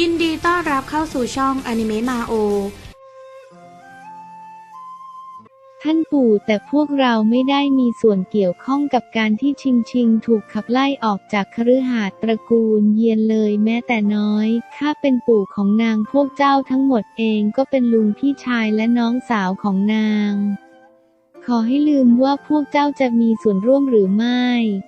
ยินดีต้อนรับเข้าสู่ช่องอนิเมะมาโอ ท่านปู่แต่พวกเราไม่ได้มีส่วนเกี่ยวข้องกับการที่ชิงชิงถูกขับไล่ออกจากคฤหาสน์ตระกูลเยียนเลยแม้แต่น้อย ข้าเป็นปู่ของนางพวกเจ้าทั้งหมดเองก็เป็นลุงพี่ชายและน้องสาวของนาง ขอให้ลืมว่าพวกเจ้าจะมีส่วนร่วมหรือไม่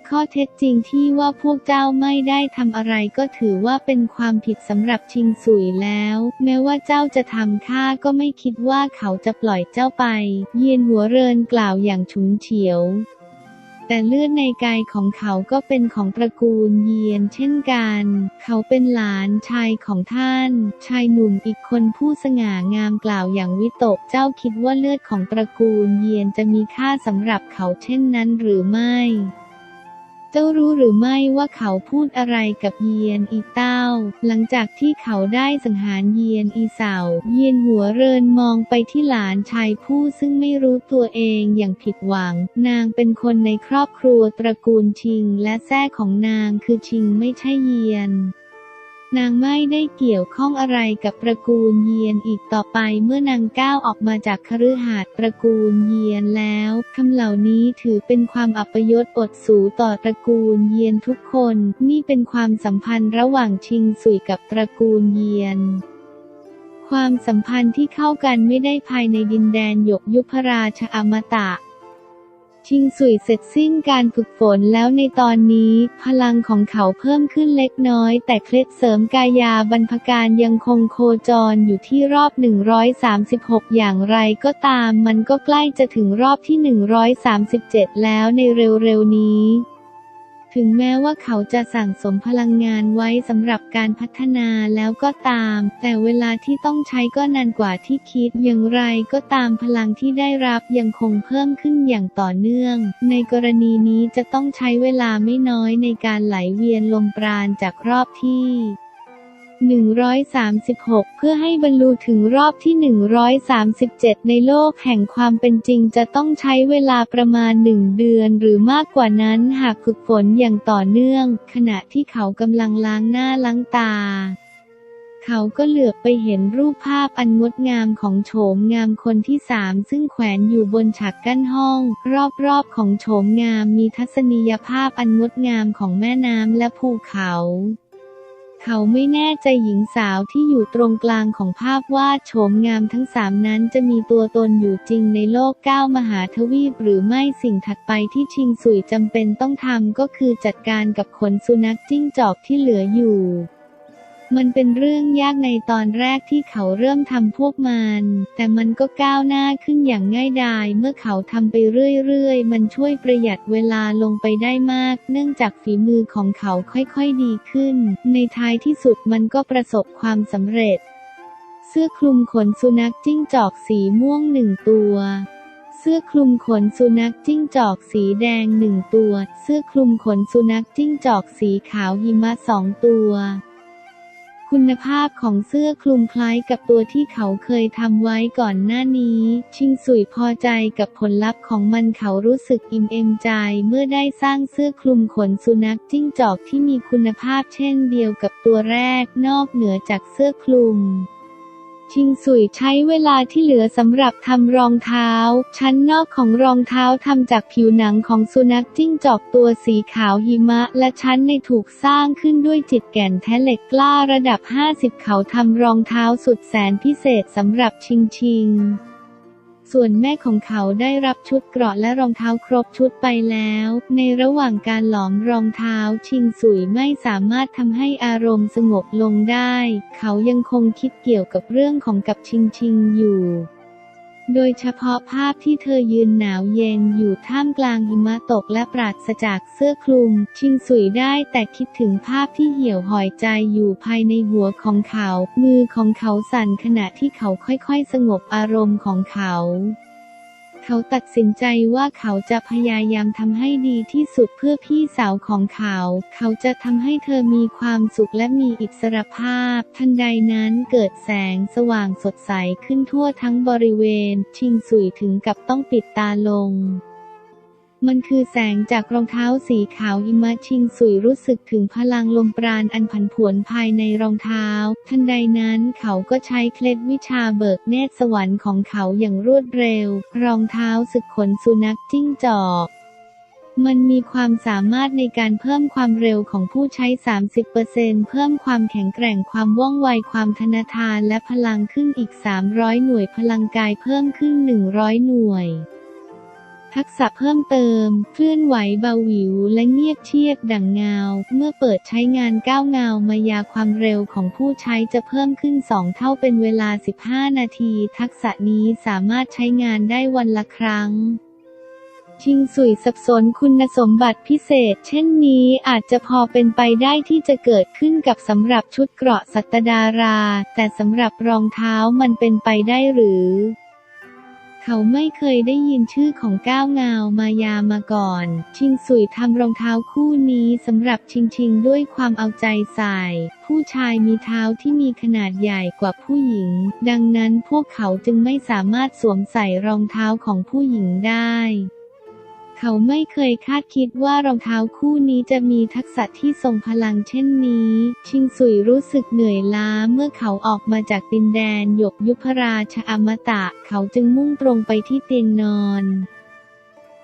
ข้อเท็จจริงที่ว่าพวกเจ้าไม่ได้ทำอะไรก็ถือว่าเป็นความผิดสำหรับชิงสุยแล้ว แม้ว่าเจ้าจะทำข้าก็ไม่คิดว่าเขาจะปล่อยเจ้าไป เยียนหัวเรินกล่าวอย่างฉุนเฉียว แต่เลือดในกายของเขาก็เป็นของตระกูลเยียนเช่นกัน เขาเป็นหลานชายของท่าน ชายหนุ่มอีกคนผู้สง่างามกล่าวอย่างวิตก เจ้าคิดว่าเลือดของตระกูลเยียนจะมีค่าสำหรับเขาเช่นนั้นหรือไม่ จ้ารู้หรือไม่ว่าเขาพูดอะไรกับเยียนอีเต้า หลังจากที่เขาได้สังหารเยียนอีเสาเยียนหัวเรินมองไปที่หลานชายผู้ซึ่งไม่รู้ตัวเองอย่างผิดหวัง นางเป็นคนในครอบครัวตระกูลชิง และแท้ของนางคือชิงไม่ใช่เยียน นางไม่ได้เกี่ยวข้องอะไรกับตระกูลเยียนอีกต่อไปเมื่อนางก้าวออกมาจากคฤหาสน์ตระกูลเยียนแล้วคำเหล่านี้ถือเป็นความอัปยศอดสูต่อตระกูลเยียนทุกคน นี่เป็นความสัมพันธ์ระหว่างชิงสุยกับตระกูลเยียนความสัมพันธ์ที่เข้ากันไม่ได้ภายในดินแดนหยกยุพราชอมตะ ชิงสุยเสร็จสิ้นการฝึกฝนแล้วในตอนนี้ พลังของเขาเพิ่มขึ้นเล็กน้อย แต่เคล็ดเสริมกายาบรรพการยังคงโคจรอยู่ที่รอบ 136 อย่างไรก็ตาม มันก็ใกล้จะถึงรอบที่ 137 แล้วในเร็วๆนี้ ถึงแม้ว่าเขาจะสั่งสมพลังงานไว้สำหรับการพัฒนาแล้วก็ตาม แต่เวลาที่ต้องใช้ก็นานกว่าที่คิด อย่างไรก็ตามพลังที่ได้รับยังคงเพิ่มขึ้นอย่างต่อเนื่อง ในกรณีนี้จะต้องใช้เวลาไม่น้อยในการไหลเวียนลมปราณจากรอบที่ 136 เพื่อให้บรรลุถึงรอบที่ 137 ในโลกแห่งความเป็นจริงจะต้องใช้เวลาประมาณหนึ่งเดือนหรือมากกว่านั้นหากฝึกฝนอย่างต่อเนื่อง ขณะที่เขากำลังล้างหน้าล้างตา เขาก็เหลือบไปเห็นรูปภาพอันงดงามของโฉมงามคนที่สามซึ่งแขวนอยู่บนฉากกั้นห้อง รอบๆของโฉมงามมีทัศนียภาพอันงดงามของแม่น้ำและภูเขา เขาไม่แน่ใจหญิงสาวที่อยู่ตรงกลางของภาพวาดโฉมงามทั้งสามนั้นจะมีตัวตนอยู่จริงในโลกเก้ามหาทวีปหรือไม่สิ่งถัดไปที่ชิงสุยจำเป็นต้องทำก็คือจัดการกับขนสุนัขจิ้งจอกที่เหลืออยู่ มันเป็นเรื่องยากในตอนแรกที่เขาเริ่มทำพวกมัน แต่มันก็ก้าวหน้าขึ้นอย่างง่ายดายเมื่อเขาทำไปเรื่อยๆ มันช่วยประหยัดเวลาลงไปได้มาก เนื่องจากฝีมือของเขาค่อยๆดีขึ้น ในท้ายที่สุดมันก็ประสบความสำเร็จ เสื้อคลุมขนสุนัขจิ้งจอกสีม่วงหนึ่งตัวเสื้อคลุมขนสุนัขจิ้งจอกสีแดงหนึ่งตัว เสื้อคลุมขนสุนัขจิ้งจอกสีขาวหิมะสองตัว คุณภาพของเสื้อคลุมคล้ายกับตัวที่เขาเคยทำไว้ก่อนหน้านี้ ชิงสุยพอใจกับผลลัพธ์ของมันเขารู้สึกอิ่มเอมใจเมื่อได้สร้างเสื้อคลุมขนสุนัขจิ้งจอกที่มีคุณภาพเช่นเดียวกับตัวแรกนอกเหนือจากเสื้อคลุม ชิงสุยใช้เวลาที่เหลือสำหรับทำรองเท้า ชั้นนอกของรองเท้าทำจากผิวหนังของสุนัขจิ้งจอกตัวสีขาวหิมะ และชั้นในถูกสร้างขึ้นด้วยจิตแก่นแท้เหล็กกล้าระดับ 50 เขาทำรองเท้าสุดแสนพิเศษสำหรับชิงชิง ส่วนแม่ของเขาได้รับชุดเกราะและรองเท้าครบชุดไปแล้ว ในระหว่างการหลอมรองเท้าชิงสุยไม่สามารถทำให้อารมณ์สงบลงได้ เขายังคงคิดเกี่ยวกับเรื่องของกับชิงชิงอยู่ โดยเฉพาะภาพที่เธอยืนหนาวเย็นอยู่ท่ามกลางหิมะตกและปราศจากเสื้อคลุม ชิงสุยได้แต่คิดถึงภาพที่เหี่ยวหอยใจอยู่ภายในหัวของเขา มือของเขาสั่นขณะที่เขาค่อยๆ สงบอารมณ์ของเขา เขาตัดสินใจว่าเขาจะพยายามทำให้ดีที่สุดเพื่อพี่สาวของเขา เขาจะทำให้เธอมีความสุขและมีอิสรภาพ ทันใดนั้นเกิดแสงสว่างสดใสขึ้นทั่วทั้งบริเวณ ชิงสุยถึงกับต้องปิดตาลง มันคือแสงจากรองเท้าสีขาวอิมะชิงสุยรู้สึกถึงพลังลมปราณอันผันผวนภายในรองเท้า ทันใดนั้นเขาก็ใช้เคล็ดวิชาเบิกเนตรสวรรค์ของเขาอย่างรวดเร็ว รองเท้าสึกขนสุนัขจิ้งจอกมันมีความสามารถในการเพิ่มความเร็วของผู้ใช้ 30%เพิ่มความแข็งแกร่งความว่องไว ความธนาทานและพลังขึ้นอีก 300 หน่วย พลังกายเพิ่มขึ้น 100 หน่วย ทักษะเพิ่มเติม เคลื่อนไหวเบาหวิวและเงียบเชียบดั่งเงา เมื่อเปิดใช้งานก้าวเงามายาความเร็วของผู้ใช้จะเพิ่มขึ้น 2 เท่าเป็นเวลา 15 นาที ทักษะนี้สามารถใช้งานได้วันละครั้งชิงสุยสับสนคุณสมบัติพิเศษ เช่นนี้อาจจะพอเป็นไปได้ที่จะเกิดขึ้นกับสำหรับชุดเกราะสัตดารา แต่สำหรับรองเท้ามันเป็นไปได้หรือ เขาไม่เคยได้ยินชื่อของก้าวงาวมายามาก่อน ชิงสุยทำรองเท้าคู่นี้สำหรับชิงชิงด้วยความเอาใจใส่ ผู้ชายมีเท้าที่มีขนาดใหญ่กว่าผู้หญิง ดังนั้นพวกเขาจึงไม่สามารถสวมใส่รองเท้าของผู้หญิงได้ เขาไม่เคยคาดคิดว่ารองเท้าคู่นี้จะมีทักษะที่ทรงพลังเช่นนี้ ชิงสุยรู้สึกเหนื่อยล้าเมื่อเขาออกมาจากดินแดนหยกยุพราชอมตะ เขาจึงมุ่งตรงไปที่เตียงนอน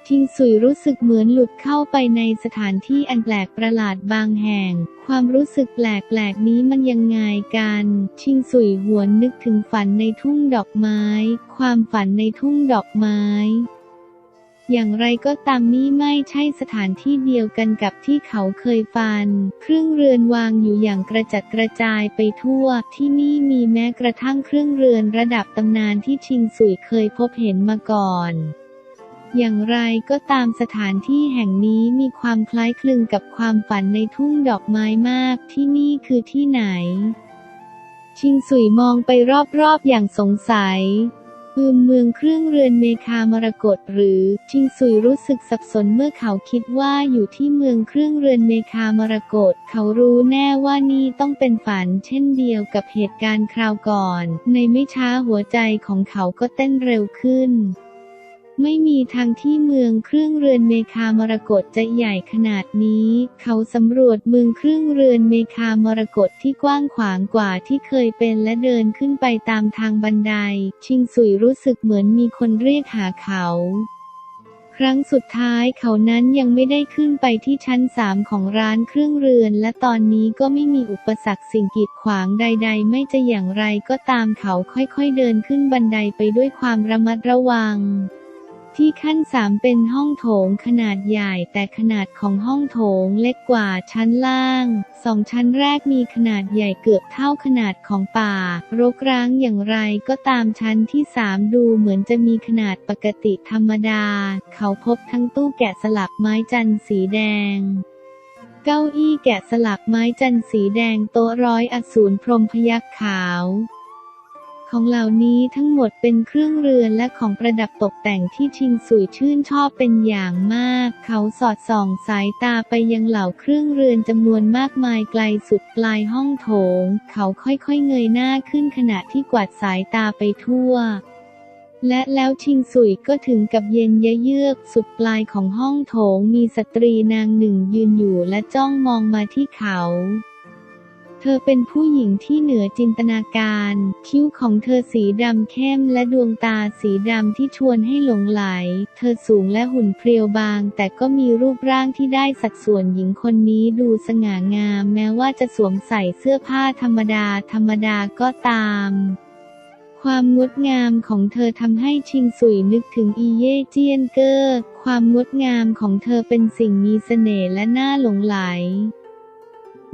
ชิงสุยรู้สึกเหมือนหลุดเข้าไปในสถานที่อันแปลกประหลาดบางแห่ง ความรู้สึกแปลกๆนี้มันยังไงกัน ชิงสุยหวนนึกถึงฝันในทุ่งดอกไม้ ความฝันในทุ่งดอกไม้ อย่างไรก็ตามนี่ไม่ใช่สถานที่เดียวกันกับที่เขาเคยฟัน เครื่องเรือนวางอยู่อย่างกระจัดกระจายไปทั่ว ที่นี่มีแม้กระทั่งเครื่องเรือนระดับตำนานที่ชิงสุยเคยพบเห็นมาก่อนอย่างไรก็ตามสถานที่แห่งนี้มีความคล้ายคลึงกับความฝันในทุ่งดอกไม้มากที่นี่คือที่ไหน ชิงสุยมองไปรอบๆอย่างสงสัย อืมเมืองเครื่องเรือนเมคามรกตหรือ ชิงซุยรู้สึกสับสนเมื่อเขาคิดว่าอยู่ที่เมืองเครื่องเรือนเมคามรกตเขารู้แน่ว่านี่ต้องเป็นฝัน เช่นเดียวกับเหตุการณ์คราวก่อน ในไม่ช้าหัวใจของเขาก็เต้นเร็วขึ้น ไม่มีทางที่เมืองเครื่องเรือนเมคามรกตจะใหญ่ขนาดนี้ เขาสำรวจเมืองเครื่องเรือนเมคามรกตที่กว้างขวางกว่าที่เคยเป็นและเดินขึ้นไปตามทางบันได ชิงสุยรู้สึกเหมือนมีคนเรียกหาเขาครั้งสุดท้ายเขานั้นยังไม่ได้ขึ้นไปที่ชั้นสามของร้านเครื่องเรือน และตอนนี้ก็ไม่มีอุปสรรคสิ่งกีดขวางใด ๆ ไม่จะอย่างไรก็ตามเขาค่อยๆเดินขึ้นบันไดไปด้วยความระมัดระวัง ที่ขั้นสามเป็นห้องโถงขนาดใหญ่แต่ขนาดของห้องโถงเล็กกว่าชั้นล่าง สองชั้นแรกมีขนาดใหญ่เกือบเท่าขนาดของป่ารกร้างอย่างไรก็ตามชั้นที่สามดูเหมือนจะมีขนาดปกติธรรมดา เขาพบทั้งตู้แกะสลักไม้จันทร์สีแดงเก้าอี้แกะสลักไม้จันทร์สีแดงโต๊ะร้อยอสูรพรมพยัคฆ์ขาว ของเหล่านี้ทั้งหมดเป็นเครื่องเรือนและของประดับตกแต่งที่ชิงสุยชื่นชอบเป็นอย่างมาก เขาสอดส่องสายตาไปยังเหล่าเครื่องเรือนจำนวนมากมายไกลสุดปลายห้องโถง เขาค่อยๆเงยหน้าขึ้นขณะที่กวาดสายตาไปทั่วและแล้วชิงสุยก็ถึงกับเย็นยะเยือกสุดปลายของห้องโถงมีสตรีนางหนึ่งยืนอยู่และจ้องมองมาที่เขา เธอเป็นผู้หญิงที่เหนือจินตนาการ คิ้วของเธอสีดำเข้มและดวงตาสีดำที่ชวนให้หลงไหล เธอสูงและหุ่นเพรียวบาง แต่ก็มีรูปร่างที่ได้สัดส่วนหญิงคนนี้ดูสง่างาม แม้ว่าจะสวมใส่เสื้อผ้าธรรมดาธรรมดาก็ตามความงดงามของเธอทำให้ชิงสุยนึกถึงอีเย่เจียนเกอร์ ความงดงามของเธอเป็นสิ่งมีเสน่ห์และน่าหลงไหล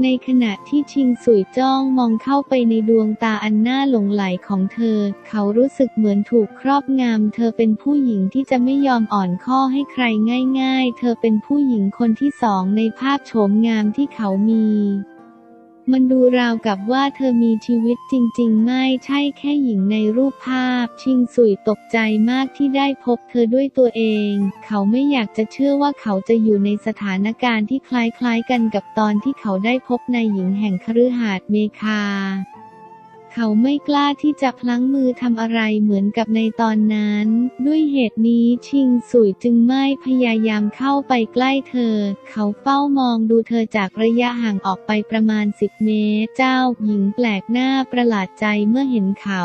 ในขณะที่ชิงสุยจ้องมองเข้าไปในดวงตาอันน่าหลงไหลของเธอ เขารู้สึกเหมือนถูกครอบงำ เธอเป็นผู้หญิงที่จะไม่ยอมอ่อนข้อให้ใครง่าย ๆ เธอเป็นผู้หญิงคนที่สองในภาพโฉมงามที่เขามี มันดูราวกับว่าเธอมีชีวิตจริง ๆ ไม่ใช่แค่หญิงในรูปภาพ ชิงสุยตกใจมากที่ได้พบเธอด้วยตัวเอง เขาไม่อยากจะเชื่อว่าเขาจะอยู่ในสถานการณ์ที่คล้ายๆกันกับตอนที่เขาได้พบนายหญิงแห่งคฤหาสน์เมคา เขาไม่กล้าที่จะพลั้งมือทำอะไรเหมือนกับในตอนนั้น ด้วยเหตุนี้ชิงสุยจึงไม่พยายามเข้าไปใกล้เธอ เขาเฝ้ามองดูเธอจากระยะห่างออกไปประมาณสิบเมตร เจ้าหญิงแปลกหน้าประหลาดใจเมื่อเห็นเขา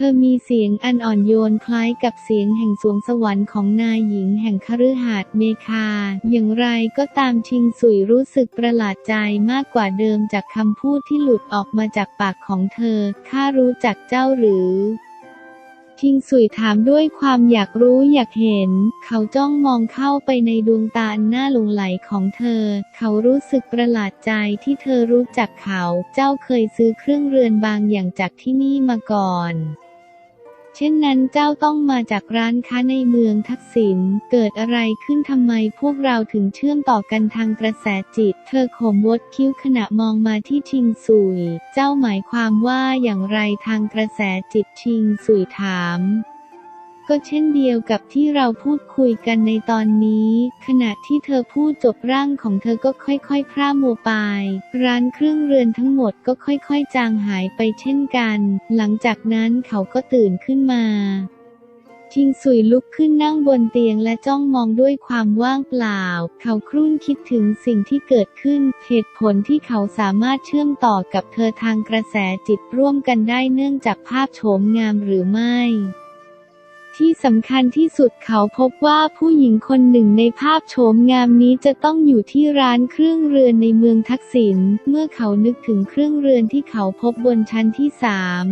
เธอมีเสียงอันอ่อนโยนคล้ายกับเสียงแห่งสวงสวรรค์ของนายหญิงแห่งคฤหาสน์เมคา อย่างไรก็ตามชิงสุยรู้สึกประหลาดใจมากกว่าเดิมจากคำพูดที่หลุดออกมาจากปากของเธอ ข้ารู้จักเจ้าหรือชิงสุยถามด้วยความอยากรู้อยากเห็น เขาจ้องมองเข้าไปในดวงตาอันน่าหลงไหลของเธอ เขารู้สึกประหลาดใจที่เธอรู้จักเขา เจ้าเคยซื้อเครื่องเรือนบางอย่างจากที่นี่มาก่อน เช่นนั้นเจ้าต้องมาจากร้านค้าในเมืองทักษิณ เกิดอะไรขึ้นทำไมพวกเราถึงเชื่อมต่อกันทางกระแสจิต เธอขมวดคิ้วขณะมองมาที่ชิงสุย เจ้าหมายความว่าอย่างไรทางกระแสจิตชิงสุยถาม ก็เช่นเดียวกับที่เราพูดคุยกันในตอนนี้ ขณะที่เธอพูดจบร่างของเธอก็ค่อยๆ พร่ามัวไป ร้านเครื่องเรือนทั้งหมดก็ค่อยๆ จางหายไปเช่นกัน หลังจากนั้นเขาก็ตื่นขึ้นมาชิงสุยลุกขึ้นนั่งบนเตียงและจ้องมองด้วยความว่างเปล่า เขาครุ่นคิดถึงสิ่งที่เกิดขึ้น เหตุผลที่เขาสามารถเชื่อมต่อกับเธอทางกระแสจิตร่วมกันได้เนื่องจากภาพโฉมงามหรือไม่ ที่สำคัญที่สุดเขาพบว่าผู้หญิงคนหนึ่งในภาพโฉมงามนี้จะต้องอยู่ที่ร้านเครื่องเรือนในเมืองทักษิณ เมื่อเขานึกถึงเครื่องเรือนที่เขาพบบนชั้นที่สาม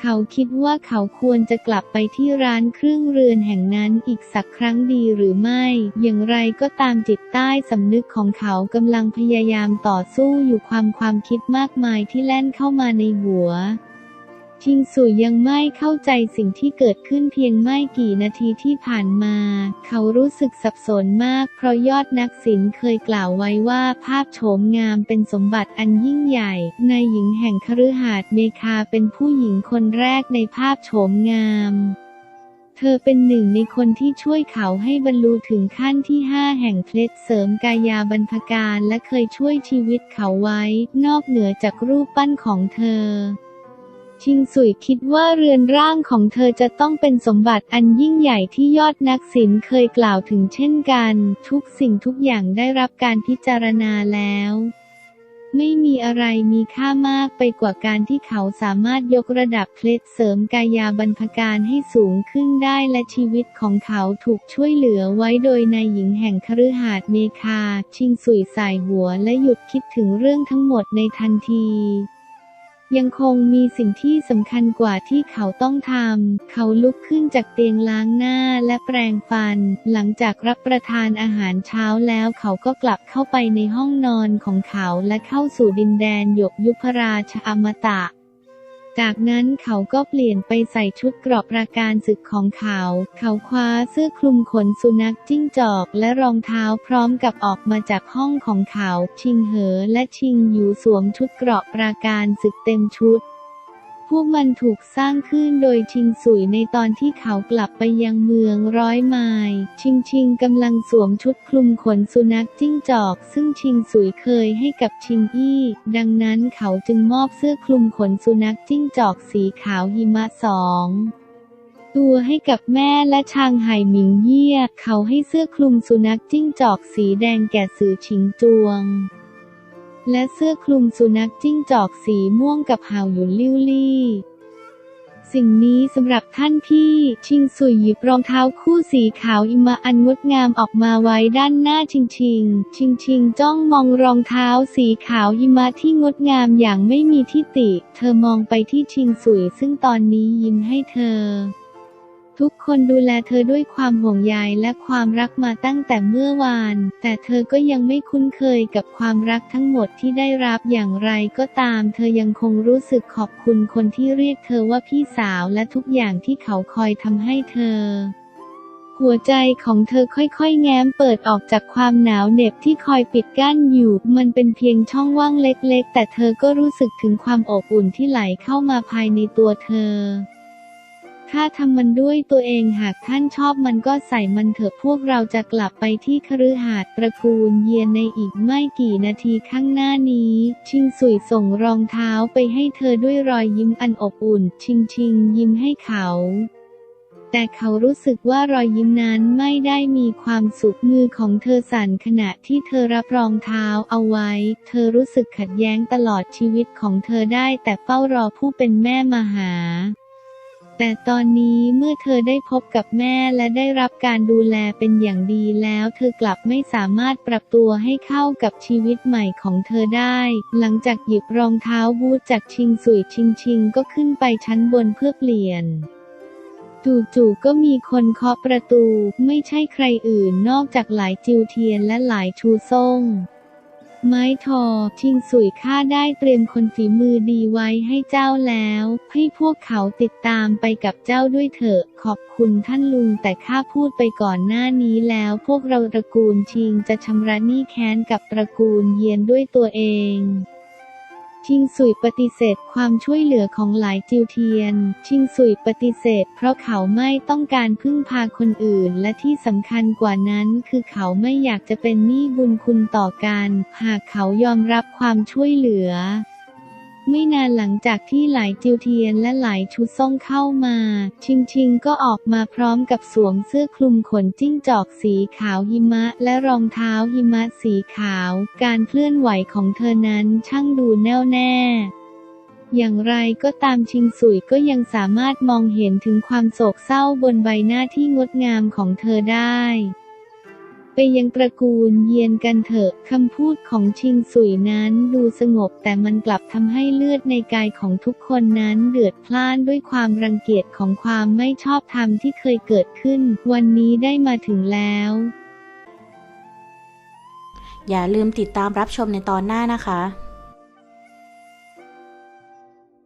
เขาคิดว่าเขาควรจะกลับไปที่ร้านเครื่องเรือนแห่งนั้นอีกสักครั้งดีหรือไม่ อย่างไรก็ตามจิตใต้สำนึกของเขากำลังพยายามต่อสู้อยู่ความความคิดมากมายที่แล่นเข้ามาในหัว ชิงสุยยังไม่เข้าใจสิ่งที่เกิดขึ้นเพียงไม่กี่นาทีที่ผ่านมา เขารู้สึกสับสนมาก เพราะยอดนักศิลป์เคยกล่าวไว้ว่าภาพโฉมงามเป็นสมบัติอันยิ่งใหญ่นายหญิงแห่งคฤหาสน์เมคาเป็นผู้หญิงคนแรกในภาพโฉมงามเธอเป็นหนึ่งในคนที่ช่วยเขาให้บรรลุถึงขั้นที่ห้าแห่งเคล็ดเสริมกายาบรรพการและเคยช่วยชีวิตเขาไว้ นอกเหนือจากรูปปั้นของเธอ ชิงสุยคิดว่าเรือนร่างของเธอจะต้องเป็นสมบัติอันยิ่งใหญ่ที่ยอดนักศิลป์เคยกล่าวถึงเช่นกัน ทุกสิ่งทุกอย่างได้รับการพิจารณาแล้ว ไม่มีอะไรมีค่ามากไปกว่าการที่เขาสามารถยกระดับเคล็ดเสริมกายาบรรพการให้สูงขึ้นได้และชีวิตของเขาถูกช่วยเหลือไว้โดยนายหญิงแห่งคฤหาสน์เมคา ชิงสุยสายหัวและหยุดคิดถึงเรื่องทั้งหมดในทันที ยังคงมีสิ่งที่สำคัญกว่าที่เขาต้องทำ เขาลุกขึ้นจากเตียงล้างหน้าและแปรงฟัน หลังจากรับประทานอาหารเช้าแล้วเขาก็กลับเข้าไปในห้องนอนของเขาและเข้าสู่ดินแดนหยกยุพราชอมตะ จากนั้นเขาก็เปลี่ยนไปใส่ชุดเกราะประการศึกของเขา เขาคว้าเสื้อคลุมขนสุนัขจิ้งจอกและรองเท้าพร้อมกับออกมาจากห้องของเขา ชิงเหอและชิงอยู่สวมชุดเกราะปราการศึกเต็มชุด พวกมันถูกสร้างขึ้นโดยชิงสุยในตอนที่เขากลับไปยังเมืองร้อยไมล์ชิงชิงกำลังสวมชุดคลุมขนสุนัขจิ้งจอก ซึ่งชิงสุยเคยให้กับชิงอี้ ดังนั้นเขาจึงมอบเสื้อคลุมขนสุนัขจิ้งจอกสีขาวหิมะสองตัวให้กับแม่และชางไห่หมิงเยี่ย เขาให้เสื้อคลุมสุนัขจิ้งจอกสีแดงแก่สื่อชิงจวง และเสื้อคลุมสุนัขจิ้งจอกสีม่วงกับห่าวหยุนลิ่วลี่สิ่งนี้สำหรับท่านพี่ ชิงสุยหยิบรองเท้าคู่สีขาวอิมะอันงดงามออกมาไว้ด้านหน้าชิงชิง ชิงชิงจ้องมองรองเท้าสีขาวหิมะที่งดงามอย่างไม่มีทิฏฐิเธอมองไปที่ชิงสุยซึ่งตอนนี้ยิ้มให้เธอ ทุกคนดูแลเธอด้วยความห่วงใยและความรักมาตั้งแต่เมื่อวาน แต่เธอก็ยังไม่คุ้นเคยกับความรักทั้งหมดที่ได้รับอย่างไรก็ตาม เธอยังคงรู้สึกขอบคุณคนที่เรียกเธอว่าพี่สาวและทุกอย่างที่เขาคอยทำให้เธอหัวใจของเธอค่อยๆ แง้มเปิดออกจากความหนาวเหน็บที่คอยปิดกั้นอยู่ มันเป็นเพียงช่องว่างเล็กๆ แต่เธอก็รู้สึกถึงความอบอุ่นที่ไหลเข้ามาภายในตัวเธอ ข้าทำมันด้วยตัวเองหากท่านชอบมันก็ใส่มันเถอะพวกเราจะกลับไปที่คฤหาสน์ตระกูลเยียนในอีกไม่กี่นาทีข้างหน้านี้ ชิงสุยส่งรองเท้าไปให้เธอด้วยรอยยิ้มอันอบอุ่น ชิงชิงยิ้มให้เขาแต่เขารู้สึกว่ารอยยิ้มนั้นไม่ได้มีความสุขมือของเธอสั่นขณะที่เธอรับรองเท้าเอาไว้ เธอรู้สึกขัดแย้งตลอดชีวิตของเธอได้แต่เฝ้ารอผู้เป็นแม่มาหา แต่ตอนนี้เมื่อเธอได้พบกับแม่และได้รับการดูแลเป็นอย่างดีแล้ว เธอกลับไม่สามารถปรับตัวให้เข้ากับชีวิตใหม่ของเธอได้ หลังจากหยิบรองเท้าบูทจากชิงสุยชิงชิงก็ขึ้นไปชั้นบนเพื่อเปลี่ยนจู่ๆก็มีคนเคาะประตู ไม่ใช่ใครอื่นนอกจากหลายจิวเทียนและหลายชูซ่ง ไม้ทอชิงสุยข้าได้เตรียมคนฝีมือดีไว้ให้เจ้าแล้ว ให้พวกเขาติดตามไปกับเจ้าด้วยเถอะ ขอบคุณท่านลุงแต่ข้าพูดไปก่อนหน้านี้แล้ว พวกเราตระกูลชิงจะชำระหนี้แค้นกับตระกูลเยียนด้วยตัวเอง ชิงสุยปฏิเสธความช่วยเหลือของหลายจิวเทียน ชิงสุยปฏิเสธ เพราะเขาไม่ต้องการพึ่งพาคนอื่น และที่สำคัญกว่านั้นคือเขาไม่อยากจะเป็นหนี้บุญคุณต่อกัน หากเขายอมรับความช่วยเหลือ ไม่นานหลังจากที่หลายจิวเทียนและหลายชุดส่งเข้ามา ชิงชิงก็ออกมาพร้อมกับสวมเสื้อคลุมขนจิ้งจอกสีขาวหิมะ และรองเท้าหิมะสีขาว การเคลื่อนไหวของเธอนั้นช่างดูแน่วแน่อย่างไรก็ตามชิงสุยก็ยังสามารถมองเห็นถึงความโศกเศร้าบนใบหน้าที่งดงามของเธอได้ ไปยังตระกูลเยียนกันเถอะ คำพูดของชิงสุยนั้นดูสงบแต่มันกลับทำให้เลือดในกายของทุกคนนั้นเดือดพล่านด้วยความรังเกียจของความไม่ชอบธรรมที่เคยเกิดขึ้น วันนี้ได้มาถึงแล้ว อย่าลืมติดตามรับชมในตอนหน้านะคะ